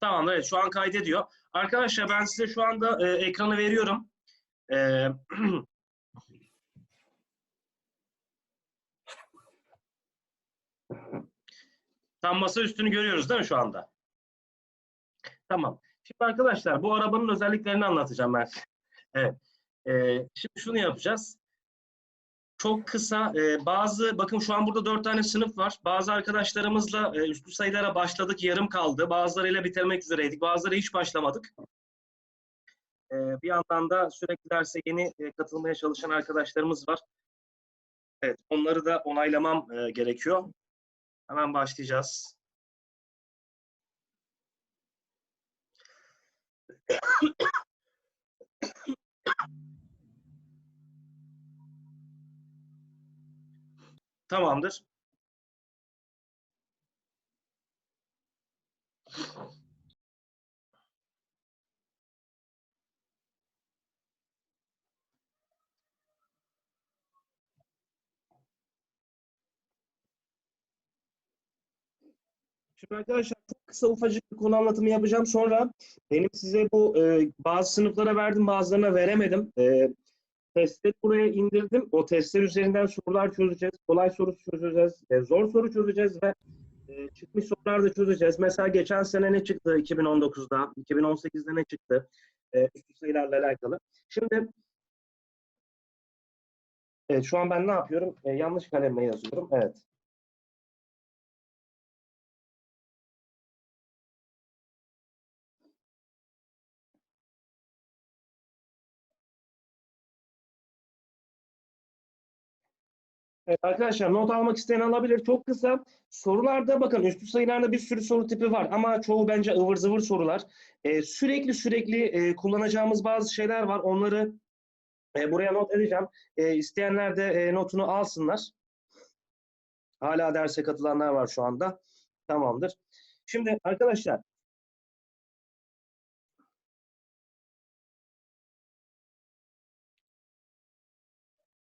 Tamam evet şu an kaydediyor. Arkadaşlar ben size şu anda e, ekranı veriyorum. E, tam masa üstünü görüyoruz değil mi şu anda? Tamam. Şimdi arkadaşlar bu arabanın özelliklerini anlatacağım ben. Evet. E, şimdi şunu yapacağız. Çok kısa e, bazı bakın şu an burada dört tane sınıf var. Bazı arkadaşlarımızla e, üstü sayılara başladık yarım kaldı. Bazılarıyla bitirmek üzereydik. Bazıları hiç başlamadık. E, bir yandan da sürekli derse yeni e, katılmaya çalışan arkadaşlarımız var. Evet onları da onaylamam e, gerekiyor. Hemen başlayacağız. Tamamdır. Şimdi arkadaşlar çok kısa ufacık bir konu anlatımı yapacağım. Sonra benim size bu e, bazı sınıflara verdim, bazılarına veremedim. E, testleri buraya indirdim. O testler üzerinden sorular çözeceğiz. Kolay soru çözeceğiz. e, zor soru çözeceğiz ve e, çıkmış sorular da çözeceğiz. Mesela geçen sene ne çıktı 2019'da, 2018'de ne çıktı? E, üstü sayılarla alakalı. Şimdi Evet, şu an ben ne yapıyorum? E, yanlış kalemle yazıyorum. Evet. Evet, arkadaşlar not almak isteyen alabilir. Çok kısa. Sorularda bakın üstü sayılarda bir sürü soru tipi var ama çoğu bence ıvır zıvır sorular. Ee, sürekli sürekli e, kullanacağımız bazı şeyler var. Onları e, buraya not edeceğim. E, isteyenler de e, notunu alsınlar. Hala derse katılanlar var şu anda. Tamamdır. Şimdi arkadaşlar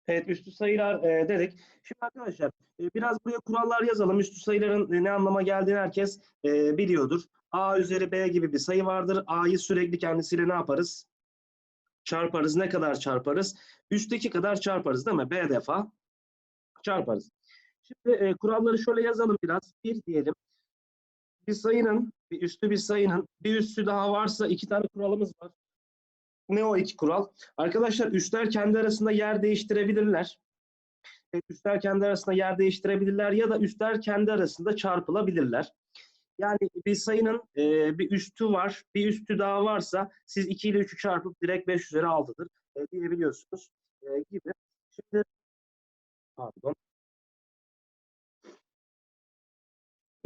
Evet, üstü sayılar e, dedik. Şimdi arkadaşlar e, biraz buraya kurallar yazalım. Üstü sayıların e, ne anlama geldiğini herkes e, biliyordur. A üzeri B gibi bir sayı vardır. A'yı sürekli kendisiyle ne yaparız? Çarparız. Ne kadar çarparız? Üstteki kadar çarparız değil mi? B defa çarparız. Şimdi e, kuralları şöyle yazalım biraz. Bir diyelim. Bir sayının, bir üstü bir sayının bir üstü daha varsa iki tane kuralımız var. Ne o iki kural? Arkadaşlar üstler kendi arasında yer değiştirebilirler. Evet, Üstler kendi arasında yer değiştirebilirler ya da üstler kendi arasında çarpılabilirler. Yani bir sayının e, bir üstü var, bir üstü daha varsa siz 2 ile 3'ü çarpıp direkt 5 üzeri 6'dır e, diyebiliyorsunuz e, gibi. Şimdi pardon.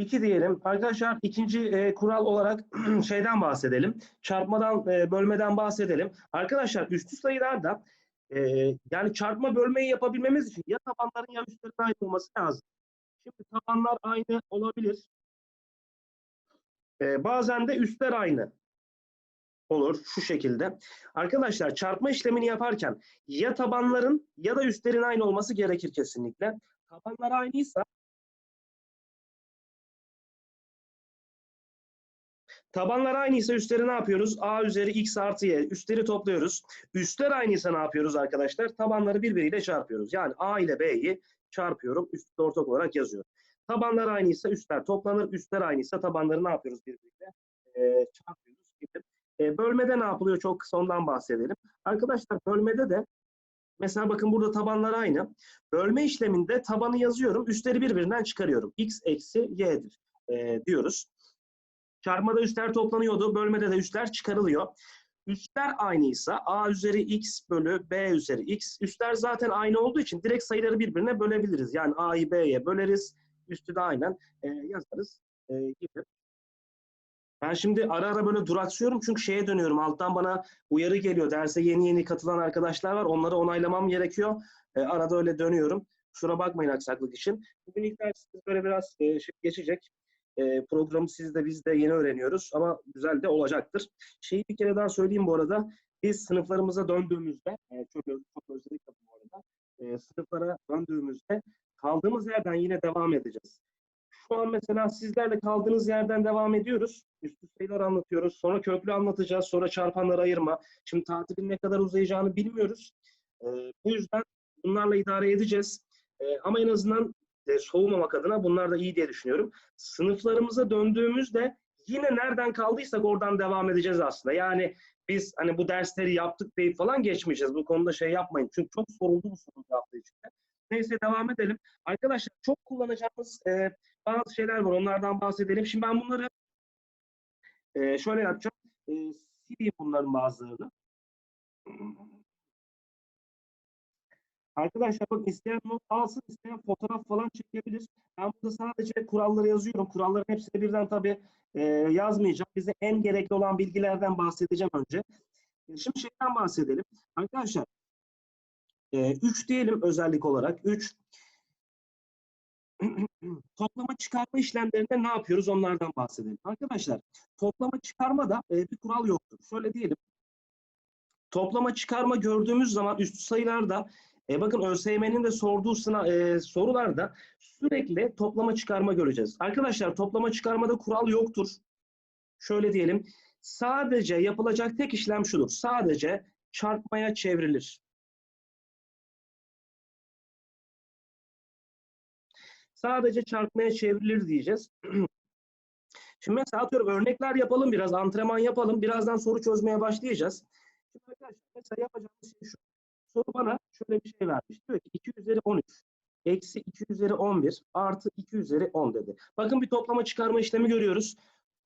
2 diyelim. Arkadaşlar ikinci e, kural olarak şeyden bahsedelim. Çarpmadan, e, bölmeden bahsedelim. Arkadaşlar üstü sayılarda e, yani çarpma bölmeyi yapabilmemiz için ya tabanların ya üstlerin aynı olması lazım. Şimdi tabanlar aynı olabilir. E, bazen de üstler aynı olur şu şekilde. Arkadaşlar çarpma işlemini yaparken ya tabanların ya da üstlerin aynı olması gerekir kesinlikle. Tabanlar aynıysa Tabanlar aynıysa üstleri ne yapıyoruz? A üzeri x artı y. Üstleri topluyoruz. Üstler aynıysa ne yapıyoruz arkadaşlar? Tabanları birbiriyle çarpıyoruz. Yani A ile B'yi çarpıyorum. Üstü ortak olarak yazıyorum. Tabanlar aynıysa üstler toplanır. Üstler aynıysa tabanları ne yapıyoruz birbiriyle? Ee, çarpıyoruz. Ee, bölmede ne yapılıyor? Çok kısa ondan bahsedelim. Arkadaşlar bölmede de Mesela bakın burada tabanlar aynı. Bölme işleminde tabanı yazıyorum. Üstleri birbirinden çıkarıyorum. x eksi y'dir e, diyoruz. Çarpmada üstler toplanıyordu. Bölmede de üstler çıkarılıyor. Üstler aynıysa a üzeri x bölü b üzeri x. Üstler zaten aynı olduğu için direkt sayıları birbirine bölebiliriz. Yani a'yı b'ye böleriz. Üstü de aynen e, yazarız e, gibi. Ben şimdi ara ara böyle duraksıyorum çünkü şeye dönüyorum. Alttan bana uyarı geliyor. Derse yeni yeni katılan arkadaşlar var. Onları onaylamam gerekiyor. E, arada öyle dönüyorum. Kusura bakmayın aksaklık için. Bugün ilk dersimiz böyle biraz e, şey geçecek. E, programı siz de biz de yeni öğreniyoruz ama güzel de olacaktır. Şeyi bir kere daha söyleyeyim bu arada. Biz sınıflarımıza döndüğümüzde, e, çok, çok özledik bu arada, e, sınıflara döndüğümüzde kaldığımız yerden yine devam edeceğiz. Şu an mesela sizlerle kaldığınız yerden devam ediyoruz. Üstü sayılar anlatıyoruz. Sonra köklü anlatacağız. Sonra çarpanları ayırma. Şimdi tatilin ne kadar uzayacağını bilmiyoruz. Ee, bu yüzden bunlarla idare edeceğiz. Ee, ama en azından e, soğumamak adına bunlar da iyi diye düşünüyorum. Sınıflarımıza döndüğümüzde yine nereden kaldıysak oradan devam edeceğiz aslında. Yani biz hani bu dersleri yaptık deyip falan geçmeyeceğiz. Bu konuda şey yapmayın. Çünkü çok soruldu bu soru hafta içinde. Neyse devam edelim. Arkadaşlar çok kullanacağımız e, bazı şeyler var. Onlardan bahsedelim. Şimdi ben bunları e, şöyle yapacağım. E, sileyim bunların bazılarını. Arkadaşlar bak isteyen not alsın, isteyen fotoğraf falan çekebilir. Ben burada sadece kuralları yazıyorum. Kuralların hepsini birden tabii e, yazmayacağım. Bize en gerekli olan bilgilerden bahsedeceğim önce. E, şimdi şeyden bahsedelim. Arkadaşlar 3 diyelim özellik olarak. 3 toplama çıkarma işlemlerinde ne yapıyoruz onlardan bahsedelim. Arkadaşlar toplama çıkarma da e, bir kural yoktur. Şöyle diyelim. Toplama çıkarma gördüğümüz zaman üstü sayılarda e, bakın ÖSYM'nin de sorduğu sınav, e, sorularda sürekli toplama çıkarma göreceğiz. Arkadaşlar toplama çıkarmada kural yoktur. Şöyle diyelim. Sadece yapılacak tek işlem şudur. Sadece çarpmaya çevrilir. Sadece çarpmaya çevrilir diyeceğiz. Şimdi mesela atıyorum örnekler yapalım biraz, antrenman yapalım. Birazdan soru çözmeye başlayacağız. Şimdi arkadaşlar mesela yapacağımız şey şu. Soru bana şöyle bir şey vermiş. Diyor ki 2 üzeri 13 eksi 2 üzeri 11 artı 2 üzeri 10 dedi. Bakın bir toplama çıkarma işlemi görüyoruz.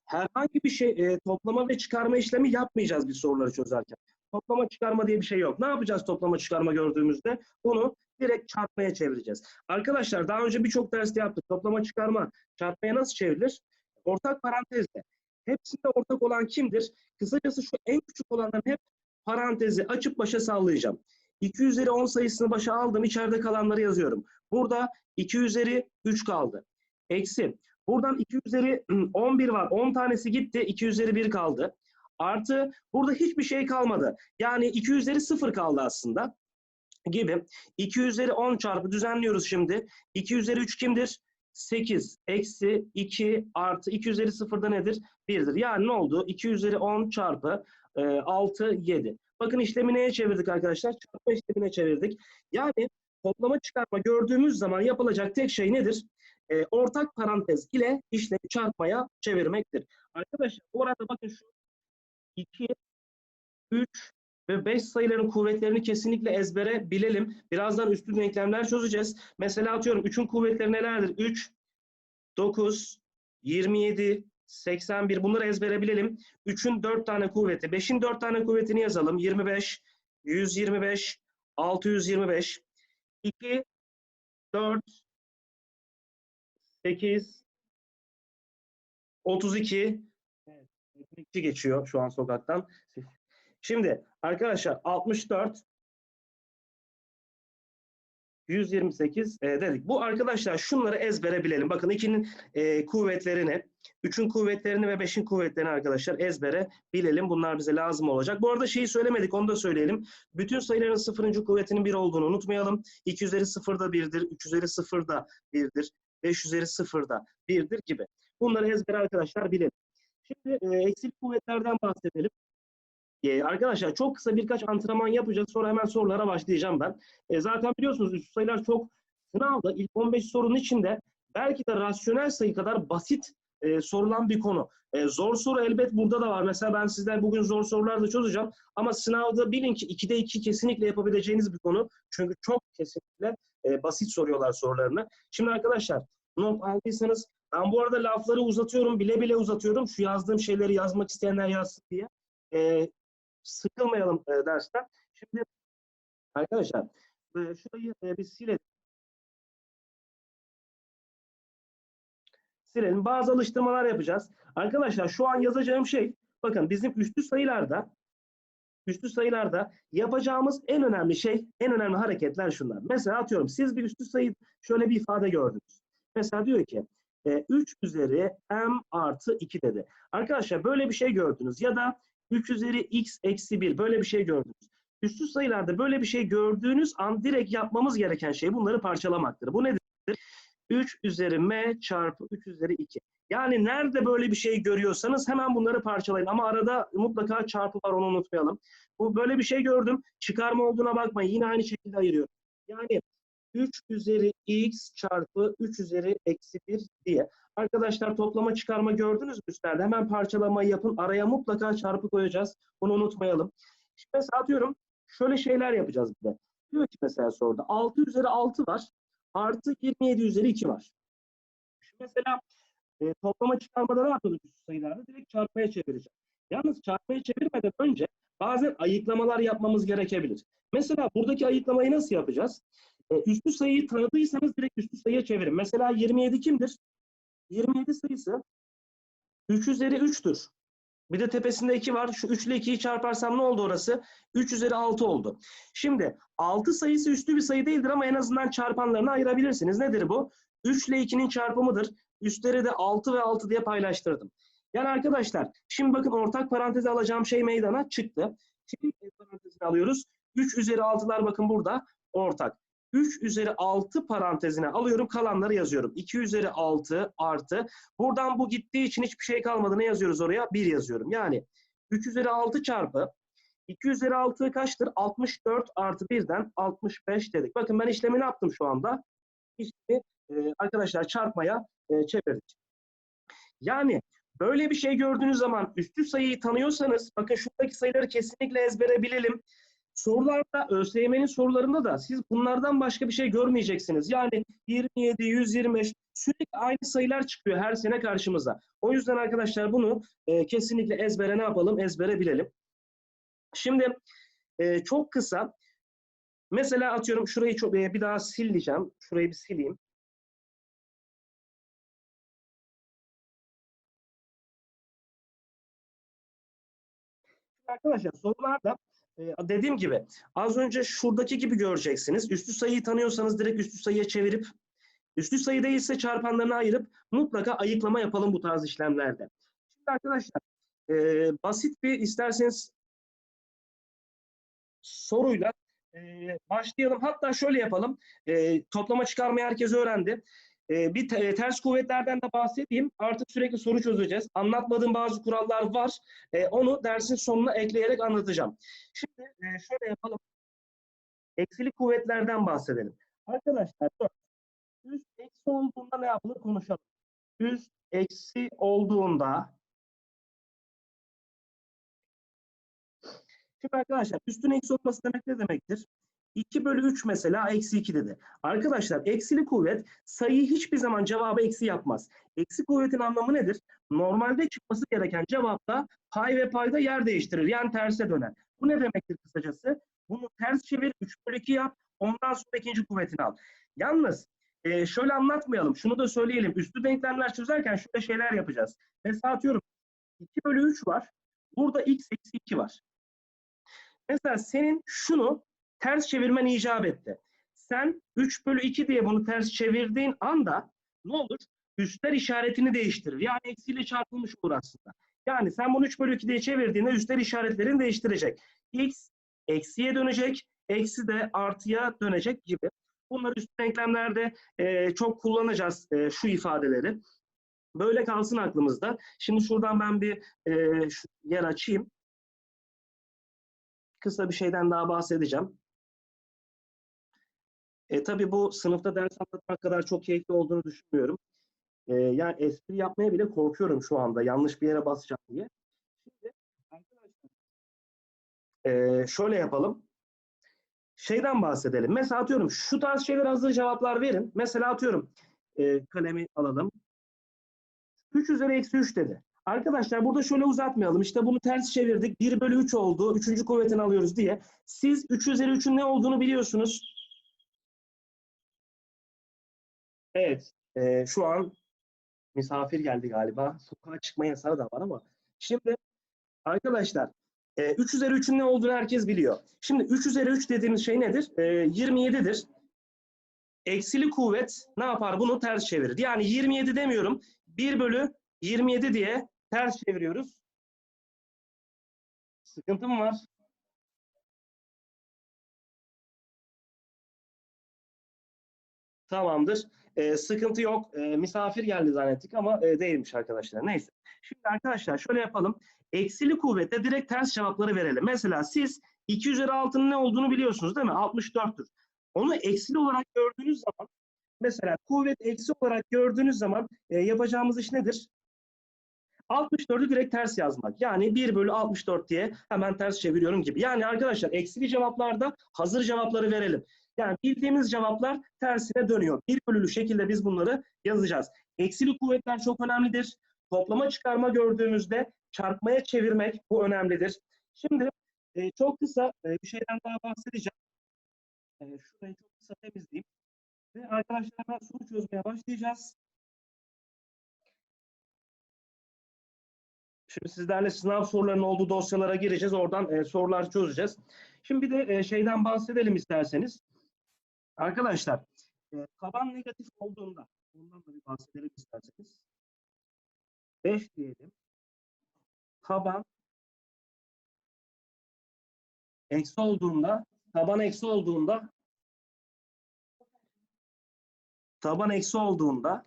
Herhangi bir şey e, toplama ve çıkarma işlemi yapmayacağız biz soruları çözerken. Toplama çıkarma diye bir şey yok. Ne yapacağız toplama çıkarma gördüğümüzde? Bunu direkt çarpmaya çevireceğiz. Arkadaşlar daha önce birçok derste yaptık. Toplama çıkarma çarpmaya nasıl çevrilir? Ortak parantezle. Hepsinde ortak olan kimdir? Kısacası şu en küçük olanların hep parantezi açıp başa sallayacağım. 2 üzeri 10 sayısını başa aldım. içeride kalanları yazıyorum. Burada 2 üzeri 3 kaldı. Eksi. Buradan 2 üzeri 11 var. 10 tanesi gitti. 2 üzeri 1 kaldı. Artı burada hiçbir şey kalmadı. Yani 2 üzeri 0 kaldı aslında. Gibi. 2 üzeri 10 çarpı düzenliyoruz şimdi. 2 üzeri 3 kimdir? 8 eksi 2 artı 2 üzeri 0'da nedir? 1'dir. Yani ne oldu? 2 üzeri 10 çarpı e, 6, 7. Bakın işlemi neye çevirdik arkadaşlar? Çarpma işlemine çevirdik. Yani toplama çıkarma gördüğümüz zaman yapılacak tek şey nedir? E, ortak parantez ile işlemi çarpmaya çevirmektir. Arkadaşlar bu arada bakın şu 2, 3 ve 5 sayıların kuvvetlerini kesinlikle ezbere bilelim. Birazdan üstün denklemler çözeceğiz. Mesela atıyorum 3'ün kuvvetleri nelerdir? 3, 9, 27, 81 bunları ezbere bilelim. 3'ün 4 tane kuvveti. 5'in 4 tane kuvvetini yazalım. 25, 125, 625, 2, 4, 8, 32. Evet, geçiyor şu an sokaktan. Şimdi arkadaşlar 64 128 e, dedik. Bu arkadaşlar şunları ezbere bilelim. Bakın 2'nin e, kuvvetlerini, 3'ün kuvvetlerini ve 5'in kuvvetlerini arkadaşlar ezbere bilelim. Bunlar bize lazım olacak. Bu arada şeyi söylemedik onu da söyleyelim. Bütün sayıların sıfırıncı kuvvetinin 1 olduğunu unutmayalım. 2 üzeri 0 da 1'dir, 3 üzeri 0 da 1'dir, 5 üzeri 0 da 1'dir gibi. Bunları ezbere arkadaşlar bilelim. Şimdi e, eksilik kuvvetlerden bahsedelim. Ee, arkadaşlar çok kısa birkaç antrenman yapacağız. Sonra hemen sorulara başlayacağım ben. E, zaten biliyorsunuz üst sayılar çok sınavda ilk 15 sorunun içinde belki de rasyonel sayı kadar basit e, sorulan bir konu. E, zor soru elbet burada da var. Mesela ben sizler bugün zor sorular da çözeceğim. Ama sınavda bilin ki 2'de 2 kesinlikle yapabileceğiniz bir konu. Çünkü çok kesinlikle e, basit soruyorlar sorularını. Şimdi arkadaşlar not aldıysanız ben bu arada lafları uzatıyorum. Bile bile uzatıyorum. Şu yazdığım şeyleri yazmak isteyenler yazsın diye. E, sıkılmayalım e, dersten. Şimdi arkadaşlar e, şurayı e, bir silelim. Silelim. Bazı alıştırmalar yapacağız. Arkadaşlar şu an yazacağım şey bakın bizim üstü sayılarda üstü sayılarda yapacağımız en önemli şey, en önemli hareketler şunlar. Mesela atıyorum siz bir üstü sayı şöyle bir ifade gördünüz. Mesela diyor ki e, 3 üzeri m artı 2 dedi. Arkadaşlar böyle bir şey gördünüz ya da 3 üzeri x eksi 1 böyle bir şey gördünüz. Üstü sayılarda böyle bir şey gördüğünüz an direkt yapmamız gereken şey bunları parçalamaktır. Bu nedir? 3 üzeri m çarpı 3 üzeri 2. Yani nerede böyle bir şey görüyorsanız hemen bunları parçalayın. Ama arada mutlaka çarpı var onu unutmayalım. Bu böyle bir şey gördüm. Çıkarma olduğuna bakmayın. Yine aynı şekilde ayırıyorum. Yani 3 üzeri x çarpı 3 üzeri eksi 1 diye. Arkadaşlar toplama çıkarma gördünüz mü üstlerde? Hemen parçalamayı yapın. Araya mutlaka çarpı koyacağız. Bunu unutmayalım. Şimdi mesela atıyorum şöyle şeyler yapacağız bir de. Diyor ki mesela soruda 6 üzeri 6 var. Artı 27 üzeri 2 var. Şimdi mesela e, toplama çıkarmada ne yapıyorduk üst sayılarda? Direkt çarpmaya çevireceğim. Yalnız çarpmaya çevirmeden önce bazen ayıklamalar yapmamız gerekebilir. Mesela buradaki ayıklamayı nasıl yapacağız? E, üstü sayıyı tanıdıysanız direkt üstü sayıya çevirin. Mesela 27 kimdir? 27 sayısı 3 üzeri 3'tür. Bir de tepesinde 2 var. Şu 3 ile 2'yi çarparsam ne oldu orası? 3 üzeri 6 oldu. Şimdi 6 sayısı üstü bir sayı değildir ama en azından çarpanlarını ayırabilirsiniz. Nedir bu? 3 ile 2'nin çarpımıdır. Üstleri de 6 ve 6 diye paylaştırdım. Yani arkadaşlar şimdi bakın ortak paranteze alacağım şey meydana çıktı. Şimdi parantezini alıyoruz. 3 üzeri 6'lar bakın burada ortak. 3 üzeri 6 parantezine alıyorum. Kalanları yazıyorum. 2 üzeri 6 artı. Buradan bu gittiği için hiçbir şey kalmadı. Ne yazıyoruz oraya? 1 yazıyorum. Yani 3 üzeri 6 çarpı 2 üzeri 6 kaçtır? 64 artı 1'den 65 dedik. Bakın ben işlemi ne yaptım şu anda? İşlemi e, arkadaşlar çarpmaya e, çevirdik. Yani böyle bir şey gördüğünüz zaman üstü sayıyı tanıyorsanız bakın şuradaki sayıları kesinlikle ezbere bilelim. Sorularda, ÖSYM'nin sorularında da siz bunlardan başka bir şey görmeyeceksiniz. Yani 27, 125 sürekli aynı sayılar çıkıyor her sene karşımıza. O yüzden arkadaşlar bunu e, kesinlikle ezbere ne yapalım? Ezbere bilelim. Şimdi e, çok kısa mesela atıyorum şurayı çok, e, bir daha sileceğim. Şurayı bir sileyim. Arkadaşlar sorularda ee, dediğim gibi az önce şuradaki gibi göreceksiniz. Üstü sayıyı tanıyorsanız direkt üstü sayıya çevirip üstü sayı değilse çarpanlarını ayırıp mutlaka ayıklama yapalım bu tarz işlemlerde. Şimdi arkadaşlar e, basit bir isterseniz soruyla e, başlayalım. Hatta şöyle yapalım. E, toplama çıkarmayı herkes öğrendi. E, bir te, ters kuvvetlerden de bahsedeyim. Artık sürekli soru çözeceğiz. Anlatmadığım bazı kurallar var. E, onu dersin sonuna ekleyerek anlatacağım. Şimdi e, şöyle yapalım. Eksili kuvvetlerden bahsedelim. Arkadaşlar üst eksi olduğunda ne yapılır konuşalım. Üst eksi olduğunda Şimdi arkadaşlar üstün eksi olması demek ne demektir? 2 bölü 3 mesela eksi 2 dedi. Arkadaşlar eksili kuvvet sayıyı hiçbir zaman cevabı eksi yapmaz. Eksi kuvvetin anlamı nedir? Normalde çıkması gereken cevapta pay ve payda yer değiştirir. Yani terse döner. Bu ne demektir kısacası? Bunu ters çevir 3 bölü 2 yap. Ondan sonra ikinci kuvvetini al. Yalnız e, şöyle anlatmayalım. Şunu da söyleyelim. Üstü denklemler çözerken şöyle şeyler yapacağız. Mesela atıyorum 2 bölü 3 var. Burada x eksi 2 var. Mesela senin şunu ters çevirmen icap etti. Sen 3 bölü 2 diye bunu ters çevirdiğin anda ne olur? Üstler işaretini değiştirir. Yani eksiyle çarpılmış olur aslında. Yani sen bunu 3 bölü 2 diye çevirdiğinde üstler işaretlerini değiştirecek. X eksiye dönecek, eksi de artıya dönecek gibi. Bunları üst denklemlerde e, çok kullanacağız e, şu ifadeleri. Böyle kalsın aklımızda. Şimdi şuradan ben bir e, yer açayım. Kısa bir şeyden daha bahsedeceğim. E, tabii bu sınıfta ders anlatmak kadar çok keyifli olduğunu düşünmüyorum. E, yani espri yapmaya bile korkuyorum şu anda. Yanlış bir yere basacağım diye. Şimdi e, şöyle yapalım. Şeyden bahsedelim. Mesela atıyorum şu tarz şeyler hazır cevaplar verin. Mesela atıyorum e, kalemi alalım. 3 üzeri eksi 3 dedi. Arkadaşlar burada şöyle uzatmayalım. İşte bunu ters çevirdik. 1 bölü 3 oldu. Üçüncü kuvvetini alıyoruz diye. Siz 3 üzeri 3'ün ne olduğunu biliyorsunuz. Evet, e, şu an misafir geldi galiba. Sokağa çıkma yasağı da var ama. Şimdi arkadaşlar e, 3 üzeri 3'ün ne olduğunu herkes biliyor. Şimdi 3 üzeri 3 dediğimiz şey nedir? E, 27'dir. Eksili kuvvet ne yapar? Bunu ters çevirir. Yani 27 demiyorum. 1 bölü 27 diye ters çeviriyoruz. Sıkıntı mı var? Tamamdır. E, sıkıntı yok. E, misafir geldi zannettik ama e, değilmiş arkadaşlar. Neyse. Şimdi arkadaşlar şöyle yapalım. Eksili kuvvette direkt ters cevapları verelim. Mesela siz 2 üzeri 6'nın ne olduğunu biliyorsunuz değil mi? 64'tür. Onu eksili olarak gördüğünüz zaman mesela kuvvet eksi olarak gördüğünüz zaman e, yapacağımız iş nedir? 64'ü direkt ters yazmak. Yani 1 bölü 64 diye hemen ters çeviriyorum gibi. Yani arkadaşlar eksili cevaplarda hazır cevapları verelim. Yani bildiğimiz cevaplar tersine dönüyor. Bir bölülü şekilde biz bunları yazacağız. Eksili kuvvetler çok önemlidir. Toplama çıkarma gördüğümüzde çarpmaya çevirmek bu önemlidir. Şimdi e, çok kısa e, bir şeyden daha bahsedeceğim. E, şurayı çok kısa temizleyeyim. Ve arkadaşlar hemen soru çözmeye başlayacağız. Şimdi sizlerle sınav sorularının olduğu dosyalara gireceğiz. Oradan e, sorular çözeceğiz. Şimdi bir de e, şeyden bahsedelim isterseniz. Arkadaşlar, e, taban negatif olduğunda, ondan da bir bahsedelim isterseniz. 5 diyelim. Taban eksi olduğunda, taban eksi olduğunda taban eksi olduğunda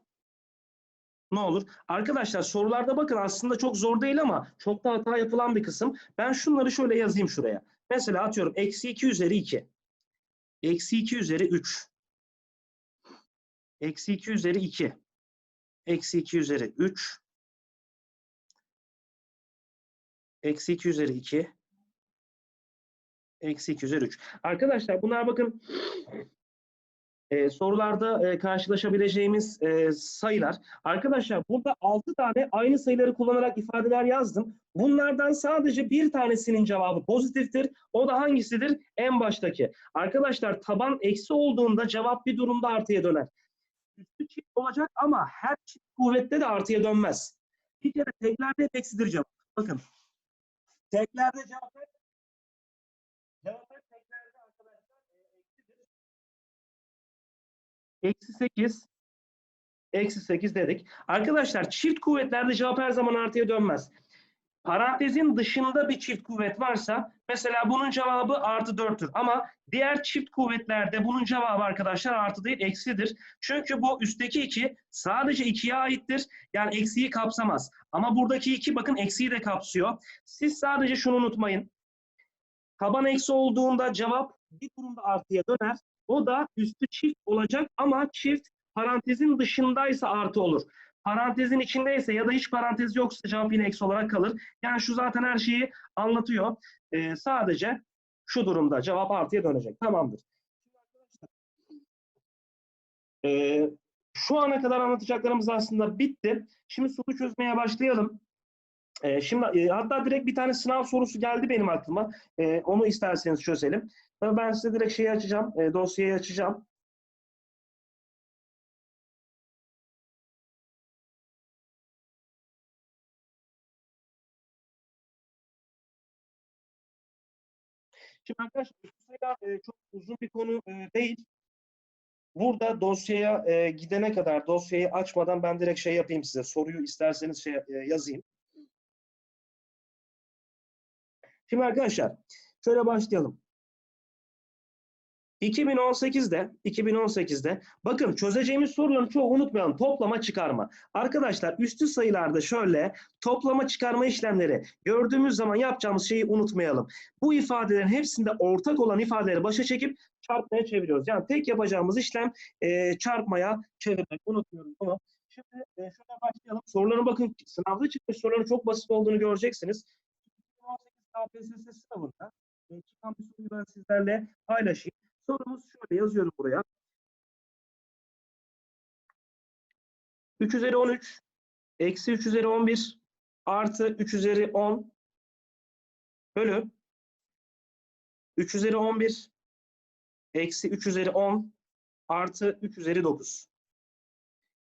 ne olur? Arkadaşlar sorularda bakın aslında çok zor değil ama çok da hata yapılan bir kısım. Ben şunları şöyle yazayım şuraya. Mesela atıyorum eksi 2 üzeri 2. Eksi 2 üzeri 3. Eksi 2 üzeri 2. Eksi 2 üzeri 3. Eksi 2 üzeri 2. Eksi 2 üzeri 3. Arkadaşlar bunlar bakın e, sorularda e, karşılaşabileceğimiz e, sayılar. Arkadaşlar burada 6 tane aynı sayıları kullanarak ifadeler yazdım. Bunlardan sadece bir tanesinin cevabı pozitiftir. O da hangisidir? En baştaki. Arkadaşlar taban eksi olduğunda cevap bir durumda artıya döner. Üstü çift olacak ama her çift kuvvette de artıya dönmez. Bir kere teklerde hep eksidir cevap. Bakın. Teklerde cevap Eksi 8 eksi 8 dedik. Arkadaşlar çift kuvvetlerde cevap her zaman artıya dönmez. Parantezin dışında bir çift kuvvet varsa mesela bunun cevabı artı 4'tür. Ama diğer çift kuvvetlerde bunun cevabı arkadaşlar artı değil eksidir. Çünkü bu üstteki 2 sadece 2'ye aittir. Yani eksiyi kapsamaz. Ama buradaki 2 bakın eksiyi de kapsıyor. Siz sadece şunu unutmayın. Taban eksi olduğunda cevap bir durumda artıya döner. O da üstü çift olacak ama çift parantezin dışındaysa artı olur. Parantezin içindeyse ya da hiç parantez yoksa cevap yine eksi olarak kalır. Yani şu zaten her şeyi anlatıyor. Ee, sadece şu durumda cevap artıya dönecek. Tamamdır. Ee, şu ana kadar anlatacaklarımız aslında bitti. Şimdi soru çözmeye başlayalım. Ee, şimdi e, hatta direkt bir tane sınav sorusu geldi benim aklıma. Ee, onu isterseniz çözelim. Ben size direkt şeyi açacağım, e, dosyayı açacağım. Şimdi arkadaşlar sayılar e, çok uzun bir konu e, değil. Burada dosyaya e, gidene kadar dosyayı açmadan ben direkt şey yapayım size. Soruyu isterseniz şey yazayım. Şimdi arkadaşlar şöyle başlayalım. 2018'de 2018'de bakın çözeceğimiz soruların çoğu unutmayalım. Toplama çıkarma. Arkadaşlar üstü sayılarda şöyle toplama çıkarma işlemleri gördüğümüz zaman yapacağımız şeyi unutmayalım. Bu ifadelerin hepsinde ortak olan ifadeleri başa çekip çarpmaya çeviriyoruz. Yani tek yapacağımız işlem e, çarpmaya çevirmek. Unutmuyoruz bunu. Şimdi e, şöyle başlayalım. Soruların bakın sınavda çıkmış soruların çok basit olduğunu göreceksiniz. 2018 KPSS sınavında e, çıkan bir soruyu ben sizlerle paylaşayım. Sorumuz şöyle yazıyorum buraya. 3 üzeri 13 eksi 3 üzeri 11 artı 3 üzeri 10 bölü 3 üzeri 11 eksi 3 üzeri 10 artı 3 üzeri 9.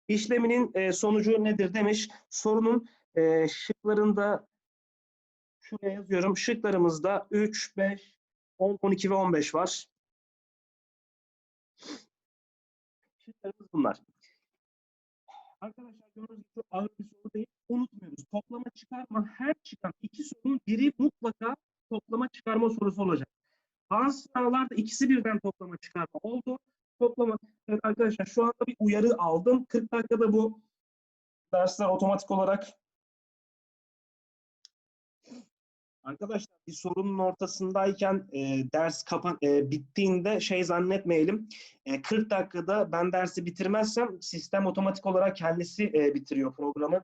İşleminin e, sonucu nedir demiş. Sorunun e, şıklarında şuraya yazıyorum. Şıklarımızda 3, 5, 10, 12 ve 15 var. Şıklarımız bunlar. Arkadaşlar gördüğünüz gibi çok ağır bir soru değil. Unutmuyoruz. Toplama çıkarma her çıkan iki sorunun biri mutlaka toplama çıkarma sorusu olacak. Bazı sınavlarda ikisi birden toplama çıkarma oldu. toplama. Evet arkadaşlar şu anda bir uyarı aldım. 40 dakikada bu dersler otomatik olarak Arkadaşlar bir sorunun ortasındayken e, ders kapan e, bittiğinde şey zannetmeyelim. E, 40 dakikada ben dersi bitirmezsem sistem otomatik olarak kendisi e, bitiriyor programı.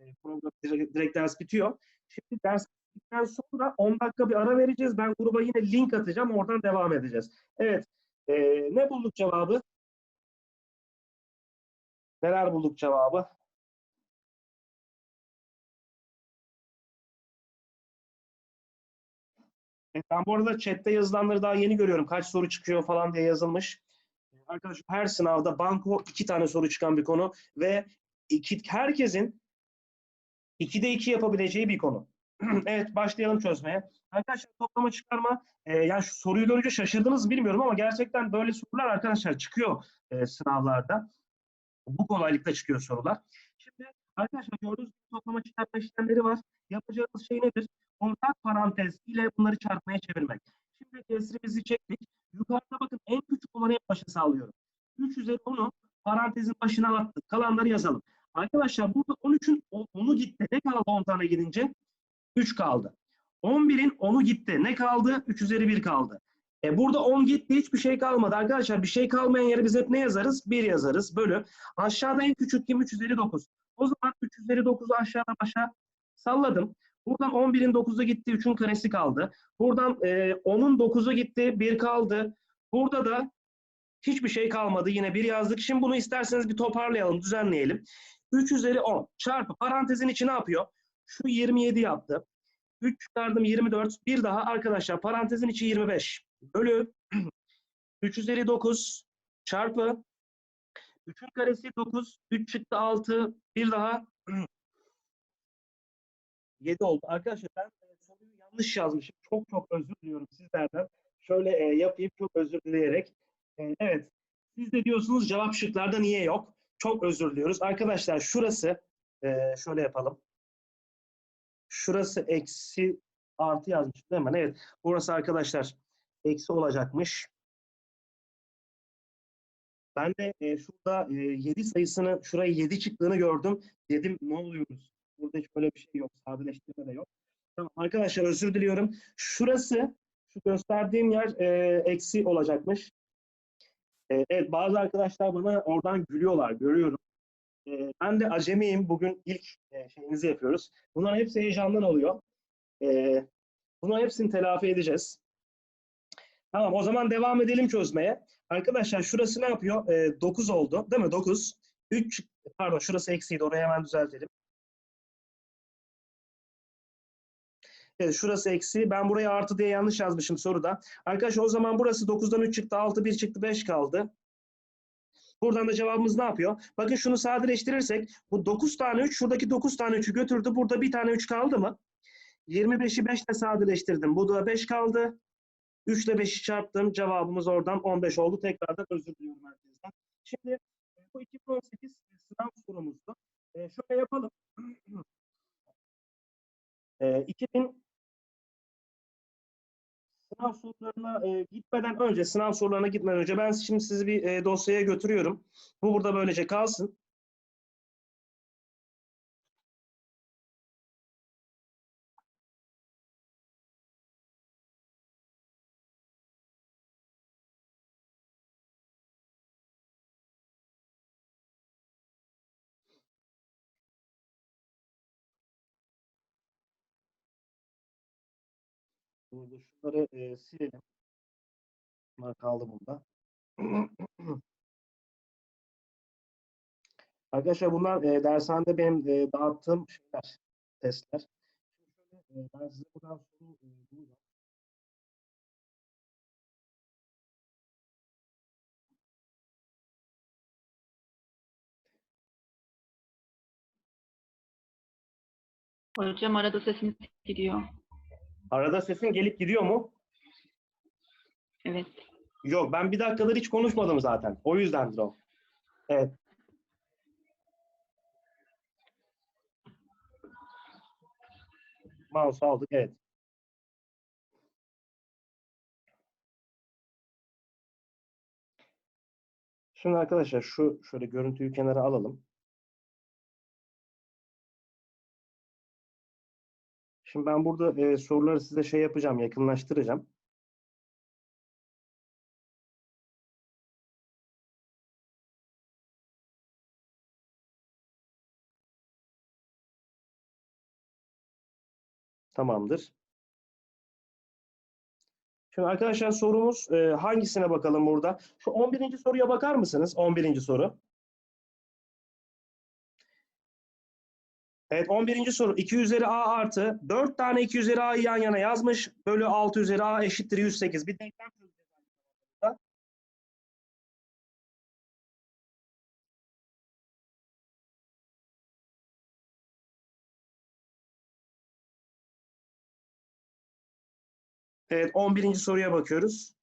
E, program direkt, direkt ders bitiyor. Şimdi ders bittikten sonra 10 dakika bir ara vereceğiz. Ben gruba yine link atacağım. Oradan devam edeceğiz. Evet. E, ne bulduk cevabı? Neler bulduk cevabı? Ben bu arada chatte yazılanları daha yeni görüyorum. Kaç soru çıkıyor falan diye yazılmış. E, Arkadaşlar her sınavda banko iki tane soru çıkan bir konu ve iki, herkesin 2'de 2 yapabileceği bir konu. evet başlayalım çözmeye. Arkadaşlar toplama çıkarma e, yani şu soruyu görünce şaşırdınız bilmiyorum ama gerçekten böyle sorular arkadaşlar çıkıyor e, sınavlarda. Bu kolaylıkla çıkıyor sorular. Şimdi arkadaşlar gördüğünüz gibi toplama çıkarma işlemleri var. Yapacağımız şey nedir? Ortak parantez ile bunları çarpmaya çevirmek. Şimdi kesrimizi çektik. Yukarıda bakın en küçük olanı en başa sağlıyorum. 3 üzeri 10'u parantezin başına attık. Kalanları yazalım. Arkadaşlar burada 13'ün 10'u gitti. Ne kaldı 10 tane gidince? 3 kaldı. 11'in 10'u gitti. Ne kaldı? 3 üzeri 1 kaldı. E burada 10 gitti. Hiçbir şey kalmadı. Arkadaşlar bir şey kalmayan yere biz hep ne yazarız? 1 yazarız. Bölü. Aşağıda en küçük kim? 3 üzeri 9. O zaman 3 üzeri 9'u aşağıda başa salladım. Buradan 11'in 9'u gitti. 3'ün karesi kaldı. Buradan e, 10'un 9'u gitti. 1 kaldı. Burada da hiçbir şey kalmadı. Yine 1 yazdık. Şimdi bunu isterseniz bir toparlayalım, düzenleyelim. 3 üzeri 10 çarpı parantezin içi ne yapıyor? Şu 27 yaptı. 3 çıkardım 24. Bir daha arkadaşlar parantezin içi 25. Bölü 3 üzeri 9 çarpı 3'ün karesi 9. 3 çıktı 6. Bir daha 7 oldu. Arkadaşlar ben e, soruyu yanlış yazmışım. Çok çok özür diliyorum sizlerden. Şöyle e, yapayım çok özür dileyerek. E, evet. Siz de diyorsunuz cevap şıklarda niye yok? Çok özür diliyoruz. Arkadaşlar şurası e, şöyle yapalım. Şurası eksi artı yazmış değil mi? Evet. Burası arkadaşlar eksi olacakmış. Ben de e, şurada e, 7 sayısını, şuraya 7 çıktığını gördüm. Dedim ne oluyoruz? Burada hiç böyle bir şey yok. Sadeleştirme de yok. Tamam, arkadaşlar özür diliyorum. Şurası, şu gösterdiğim yer e, eksi olacakmış. E, evet bazı arkadaşlar bana oradan gülüyorlar. Görüyorum. E, ben de acemiyim. Bugün ilk e, şeyimizi yapıyoruz. Bunların hepsi heyecandan oluyor. E, bunların hepsini telafi edeceğiz. Tamam o zaman devam edelim çözmeye. Arkadaşlar şurası ne yapıyor? E, 9 oldu değil mi? 9. 3 pardon şurası eksiydi. Orayı hemen düzeltelim. Evet, şurası eksi. Ben buraya artı diye yanlış yazmışım soruda. Arkadaşlar o zaman burası 9'dan 3 çıktı. 6, 1 çıktı. 5 kaldı. Buradan da cevabımız ne yapıyor? Bakın şunu sadeleştirirsek bu 9 tane 3 şuradaki 9 tane 3'ü götürdü. Burada bir tane 3 kaldı mı? 25'i 5 ile sadeleştirdim. Bu da 5 kaldı. 3 ile 5'i çarptım. Cevabımız oradan 15 oldu. Tekrardan özür diliyorum herkesten. Şimdi e, bu 2018 sınav sorumuzdu. E, şöyle yapalım. e, 2000 sınav sorularına e, gitmeden önce, sınav sorularına gitmeden önce ben şimdi sizi bir e, dosyaya götürüyorum. Bu burada böylece kalsın. Burada şunları e, silelim. Bunlar kaldı burada. Arkadaşlar bunlar e, dershanede benim e, dağıttığım şeyler, testler. Şimdi e, ben size buradan soru e, bulacağım. Hocam arada sesiniz gidiyor. Arada sesin gelip gidiyor mu? Evet. Yok ben bir dakikadır hiç konuşmadım zaten. O yüzdendir o. Evet. Mouse aldık evet. Şimdi arkadaşlar şu şöyle görüntüyü kenara alalım. Şimdi ben burada e, soruları size şey yapacağım, yakınlaştıracağım. Tamamdır. Şimdi arkadaşlar sorumuz e, hangisine bakalım burada? Şu 11. soruya bakar mısınız? 11. soru. Evet 11. soru 2 üzeri a artı 4 tane 2 üzeri a'yı yan yana yazmış. Bölü 6 üzeri a eşittir 108. Bir denklem çözeceğiz. Evet 11. soruya bakıyoruz.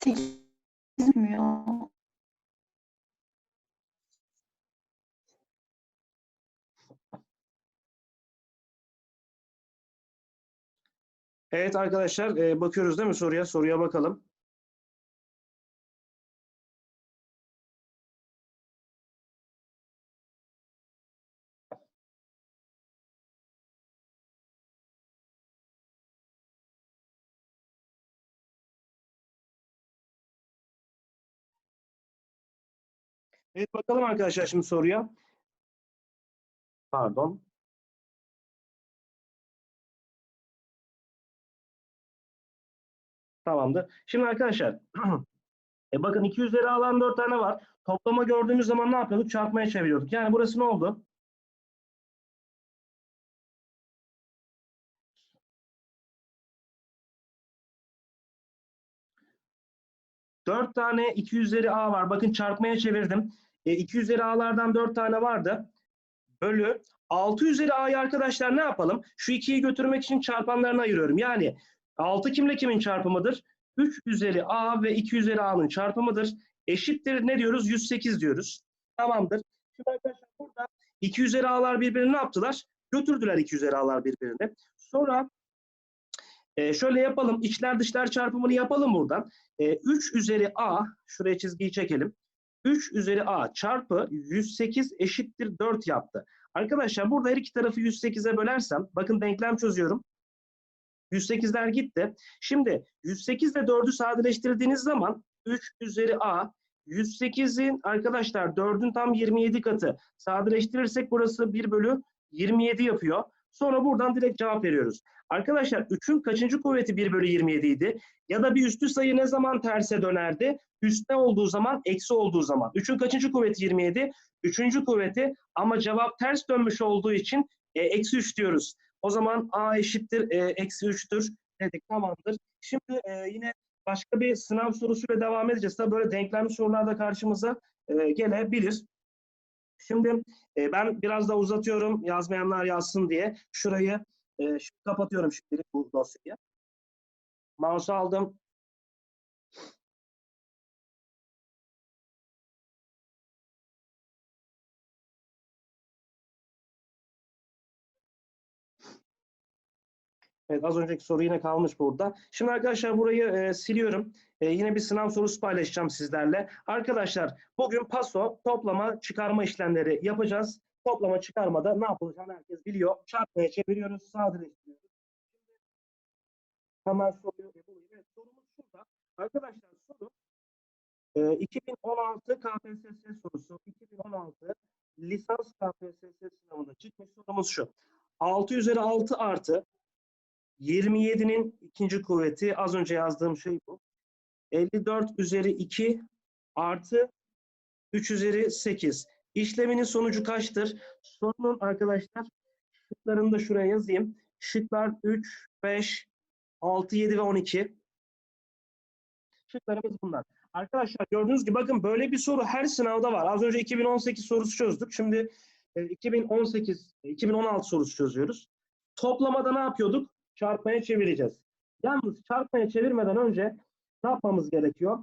Çekilmiyor. Evet arkadaşlar e, bakıyoruz değil mi soruya? Soruya bakalım. Evet bakalım arkadaşlar şimdi soruya. Pardon. Tamamdır. Şimdi arkadaşlar e bakın 2 üzeri alan 4 tane var. Toplama gördüğümüz zaman ne yapıyorduk? Çarpmaya çeviriyorduk. Yani burası ne oldu? Dört tane 2 üzeri a var. Bakın çarpmaya çevirdim. E, 2 üzeri a'lardan 4 tane vardı. Bölü 6 üzeri a'yı arkadaşlar ne yapalım? Şu 2'yi götürmek için çarpanlarına ayırıyorum. Yani 6 kimle kimin çarpımıdır? 3 üzeri a ve 2 üzeri a'nın çarpımıdır. Eşittir ne diyoruz? 108 diyoruz. Tamamdır. Şimdi arkadaşlar burada 2 üzeri a'lar birbirini ne yaptılar? Götürdüler 2 üzeri a'lar birbirini. Sonra e, şöyle yapalım. İçler dışlar çarpımını yapalım buradan. E, 3 üzeri a, şuraya çizgiyi çekelim. 3 üzeri a çarpı 108 eşittir 4 yaptı. Arkadaşlar burada her iki tarafı 108'e bölersem, bakın denklem çözüyorum. 108'ler gitti. Şimdi 108 ile 4'ü sadeleştirdiğiniz zaman 3 üzeri a 108'in arkadaşlar 4'ün tam 27 katı. Sadeleştirirsek burası 1 bölü 27 yapıyor. Sonra buradan direkt cevap veriyoruz. Arkadaşlar 3'ün kaçıncı kuvveti 1 bölü 27 idi? Ya da bir üstü sayı ne zaman terse dönerdi? Üstte olduğu zaman, eksi olduğu zaman. 3'ün kaçıncı kuvveti 27? Üçüncü kuvveti ama cevap ters dönmüş olduğu için e, eksi 3 diyoruz. O zaman a eşittir e, eksi 3'tür dedik tamamdır. Şimdi e, yine başka bir sınav sorusuyla devam edeceğiz. Tabii böyle denklemli sorular da karşımıza e, gelebilir. Şimdi e, ben biraz da uzatıyorum yazmayanlar yazsın diye. Şurayı e, şimdi kapatıyorum şimdilik bu dosyayı. Mouse'u aldım. Evet az önceki soru yine kalmış burada. Şimdi arkadaşlar burayı e, siliyorum. E, yine bir sınav sorusu paylaşacağım sizlerle. Arkadaşlar bugün paso toplama çıkarma işlemleri yapacağız. Toplama çıkarmada ne yapılacağını herkes biliyor. Çarpmaya çeviriyoruz, sadeleştiriyoruz. Hemen soruyu bulayım. Evet, sorumuz şurada. Arkadaşlar soru e, 2016 KPSS sorusu. 2016 lisans KPSS sınavında çıkmış sorumuz şu. 6 üzeri 6 artı 27'nin ikinci kuvveti az önce yazdığım şey bu. 54 üzeri 2 artı 3 üzeri 8. İşleminin sonucu kaçtır? Sorunun arkadaşlar şıklarını da şuraya yazayım. Şıklar 3, 5, 6, 7 ve 12. Şıklarımız bunlar. Arkadaşlar gördüğünüz gibi bakın böyle bir soru her sınavda var. Az önce 2018 sorusu çözdük. Şimdi e, 2018, 2016 sorusu çözüyoruz. Toplamada ne yapıyorduk? çarpmaya çevireceğiz. Yalnız çarpmaya çevirmeden önce ne yapmamız gerekiyor?